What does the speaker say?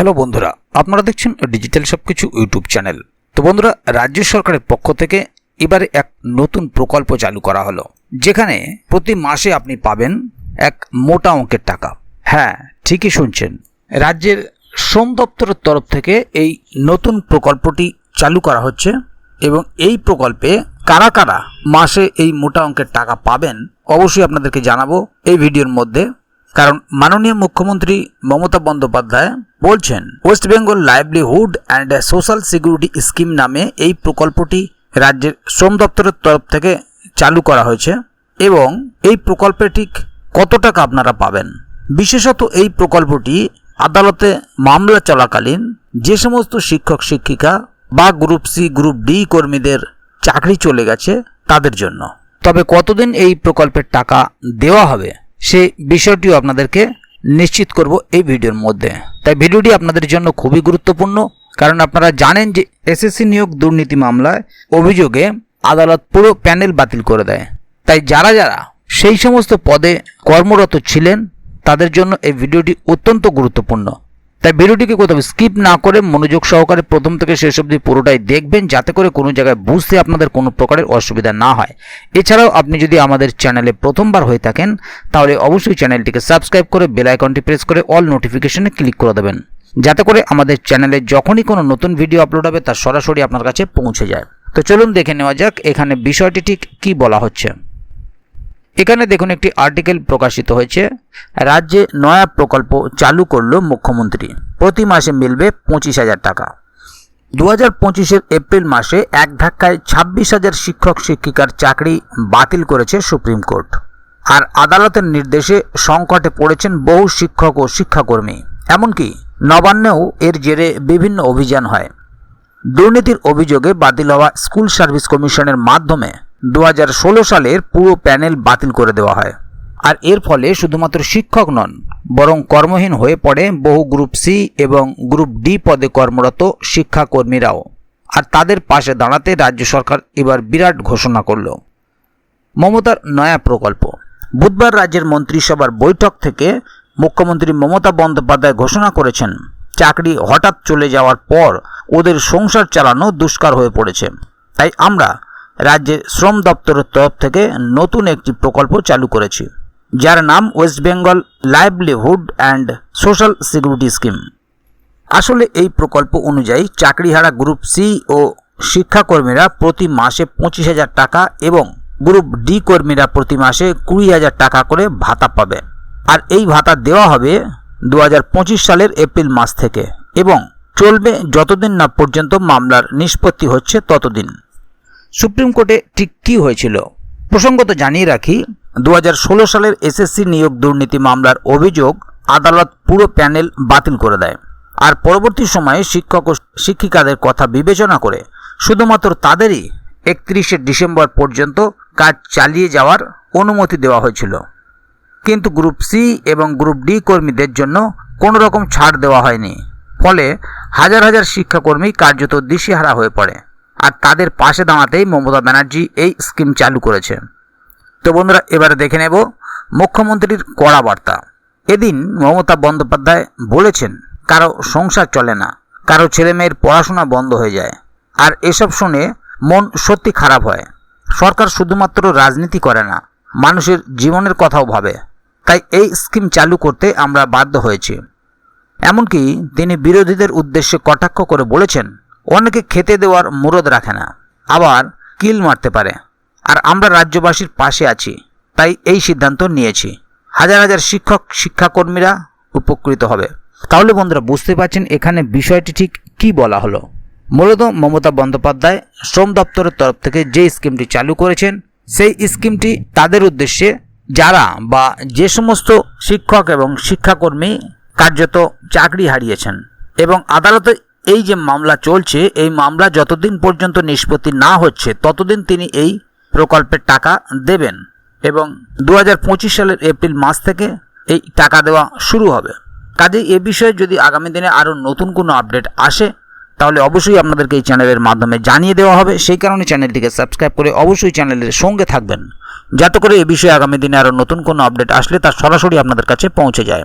Hello বন্ধুরা, আপনারা দেখছেন ডিজিটাল সবকিছু ইউটিউব চ্যানেল। তো বন্ধুরা, রাজ্য সরকারের পক্ষ থেকে এবারে এক নতুন প্রকল্প চালু করা হলো, যেখানে প্রতি মাসে আপনি পাবেন এক মোটা অঙ্কের টাকা। হ্যাঁ ঠিকই শুনছেন। রাজ্যের শ্রম দপ্তরের তরফ থেকে এই নতুন প্রকল্পটি চালু করা হচ্ছে এবং এই প্রকল্পে কারা কারা মাসে এই মোটা অঙ্কের টাকা পাবেন, অবশ্যই আপনাদেরকে জানাব এই ভিডিওর মধ্যে। কারণ মাননীয় মুখ্যমন্ত্রী মমতা বন্দ্যোপাধ্যায় বলছেন West Bengal livelihood and social security scheme নামে এই প্রকল্পটি রাজ্যের শ্রম দপ্তরের তরফ থেকে চালু করা হয়েছে এবং এই প্রকল্পে ঠিক কত টাকা আপনারা পাবেন? বিশেষত এই প্রকল্পটি আদালতে মামলা চলাকালীন যে সমস্ত শিক্ষক, শিক্ষিকা বা গ্রুপ সি গ্রুপ ডি কর্মীদের চাকরি চলে গেছে তাদের জন্য। তবে কতদিন এই প্রকল্পের টাকা দেওয়া হবে? সেই বিষয়টিও আপনাদেরকে নিশ্চিত করব এই ভিডিওর মধ্যে। তাই ভিডিওটি আপনাদের জন্য খুবই গুরুত্বপূর্ণ, কারণ আপনারা জানেন যে এসএসসি নিয়োগ দুর্নীতি মামলায় অভিযোগে আদালত পুরো প্যানেল বাতিল করে দেয়। তাই যারা যারা সেই সমস্ত পদে কর্মরত ছিলেন, তাদের জন্য এই ভিডিওটি অত্যন্ত গুরুত্বপূর্ণ। তাই ভিডিওটিকে কোথাও স্কিপ না করে মনোযোগ সহকারে প্রথম থেকে শেষ অবধি পুরোটাই দেখবেন, যাতে করে কোনো জায়গায় বুঝতে আপনাদের কোনো প্রকারের অসুবিধা না হয়। এছাড়াও আপনি যদি আমাদের চ্যানেলে প্রথমবার হয়ে থাকেন, তাহলে অবশ্যই চ্যানেলটিকে সাবস্ক্রাইব করে বেল আইকনটি প্রেস করে অল নোটিফিকেশনে ক্লিক করে দেবেন। যাতে করে আমাদের চ্যানেলে যখনই কোনো নতুন ভিডিও আপলোড হবে, তা সরাসরি আপনার কাছে পৌঁছে যায়। তো চলুন দেখে নেওয়া যাক, এখানে বিষয়টি ঠিক কী বলা হচ্ছে। এখানে দেখুন একটি আর্টিকেল প্রকাশিত হয়েছে। রাজ্যে নয়া প্রকল্প চালু করল মুখ্যমন্ত্রী। প্রতি মাসে মিলবে পঁচিশ হাজার টাকা। দু হাজার পঁচিশের এপ্রিল মাসে এক ধাক্কায় ছাব্বিশ হাজার শিক্ষক শিক্ষিকার চাকরি বাতিল করেছে সুপ্রিম কোর্ট। আর আদালতের নির্দেশে সংকটে পড়েছেন বহু শিক্ষক ও শিক্ষাকর্মী। এমনকি নবান্নেও এর জেরে বিভিন্ন অভিযান হয়। দুর্নীতির অভিযোগে বাতিল হওয়া স্কুল সার্ভিস কমিশনের মাধ্যমে দু হাজার ষোলো সালের পুরো প্যানেল বাতিল করে দেওয়া হয়। আর এর ফলে শুধুমাত্র শিক্ষক নন, বরং কর্মহীন হয়ে পড়ে বহু গ্রুপ সি এবং গ্রুপ ডি পদে কর্মরত শিক্ষাকর্মীরাও। আর তাদের পাশে দাঁড়াতে রাজ্য সরকার এবার বিরাট ঘোষণা করল। মমতার নয়া প্রকল্প। বুধবার রাজ্যের মন্ত্রিসভার বৈঠক থেকে মুখ্যমন্ত্রী মমতা বন্দ্যোপাধ্যায় ঘোষণা করেছেন, চাকরি হঠাৎ চলে যাওয়ার পর ওদের সংসার চালানো দুষ্কার হয়ে পড়েছে। তাই আমরা রাজ্যের শ্রম দপ্তরের তরফ থেকে নতুন একটি প্রকল্প চালু করেছি, যার নাম West Bengal livelihood and social security scheme. আসলে এই প্রকল্প অনুযায়ী চাকরিহারা গ্রুপ সি ও শিক্ষাকর্মীরা প্রতি মাসে পঁচিশ হাজার টাকা এবং গ্রুপ ডি কর্মীরা প্রতি মাসে কুড়ি হাজার টাকা করে ভাতা পাবে। আর এই ভাতা দেওয়া হবে দু হাজার পঁচিশ সালের এপ্রিল মাস থেকে এবং চলবে যতদিন না পর্যন্ত মামলার নিষ্পত্তি হচ্ছে ততদিন। সুপ্রিম কোর্টে ঠিক কী হয়েছিল? প্রসঙ্গত জানিয়ে রাখি দু হাজার ষোলো সালের এসএসসি নিয়োগ দুর্নীতি মামলার অভিযোগ আদালত পুরো প্যানেল বাতিল করে দেয়। আর পরবর্তী সময়ে শিক্ষক ও শিক্ষিকাদের কথা বিবেচনা করে শুধুমাত্র তাদেরই একত্রিশে ডিসেম্বর পর্যন্ত কাজ চালিয়ে যাওয়ার অনুমতি দেওয়া হয়েছিল। কিন্তু গ্রুপ সি এবং গ্রুপ ডি কর্মীদের জন্য কোনো রকম ছাড় দেওয়া হয়নি। ফলে হাজার হাজার শিক্ষাকর্মী কার্যত দিশেহারা হয়ে পড়ে। আর তাদের পাশে দাঁড়াতেই মমতা ব্যানার্জি এই স্কিম চালু করেছে। তো বন্ধুরা, এবারে দেখে নেব মুখ্যমন্ত্রীর কড়া বার্তা। এদিন মমতা বন্দ্যোপাধ্যায় বলেছেন, কারও সংসার চলে না, কারও ছেলেমেয়ের পড়াশোনা বন্ধ হয়ে যায়, আর এসব শুনে মন সত্যি খারাপ হয়। সরকার শুধুমাত্র রাজনীতি করে না, মানুষের জীবনের কথাও ভাবে। তাই এই স্কিম চালু করতে আমরা বাধ্য হয়েছি। এমনকি তিনি বিরোধীদের উদ্দেশ্যে কটাক্ষ করে বলেছেন অনেকে খেতে দেওয়ার মুরদ রাখে না, আবার কিল মারতে পারে। আর আমরা রাজ্যবাসীর পাশে আছি, তাই এই সিদ্ধান্ত নিয়েছি। হাজার হাজার শিক্ষক, শিক্ষাকর্মীরা উপকৃত হবে। তাহলে বন্ধুরা, বুঝতে পারছেন এখানে বিষয়টি ঠিক কি বলা হলো। মূলত মমতা বন্দ্যোপাধ্যায় শ্রম দপ্তরের তরফ থেকে যে স্কিমটি চালু করেছেন, সেই স্কিমটি তাদের উদ্দেশ্যে যারা বা যে সমস্ত শিক্ষক এবং শিক্ষাকর্মী কার্যত চাকরি হারিয়েছেন এবং আদালতে এই যে মামলা চলছে, এই মামলা যতদিন পর্যন্ত নিষ্পত্তি না হচ্ছে, ততদিন তিনি এই প্রকল্পের টাকা দেবেন এবং দু হাজার পঁচিশ সালের এপ্রিল মাস থেকে এই টাকা দেওয়া শুরু হবে। কাজেই এ বিষয়ে যদি আগামী দিনে আরও নতুন কোনো আপডেট আসে, তাহলে অবশ্যই আপনাদেরকে এই চ্যানেলের মাধ্যমে জানিয়ে দেওয়া হবে। সেই কারণে চ্যানেলটিকে সাবস্ক্রাইব করে অবশ্যই চ্যানেলের সঙ্গে থাকবেন, যাতে করে এ বিষয়ে আগামী দিনে আরও নতুন কোনো আপডেট আসলে তা সরাসরি আপনাদের কাছে পৌঁছে যায়।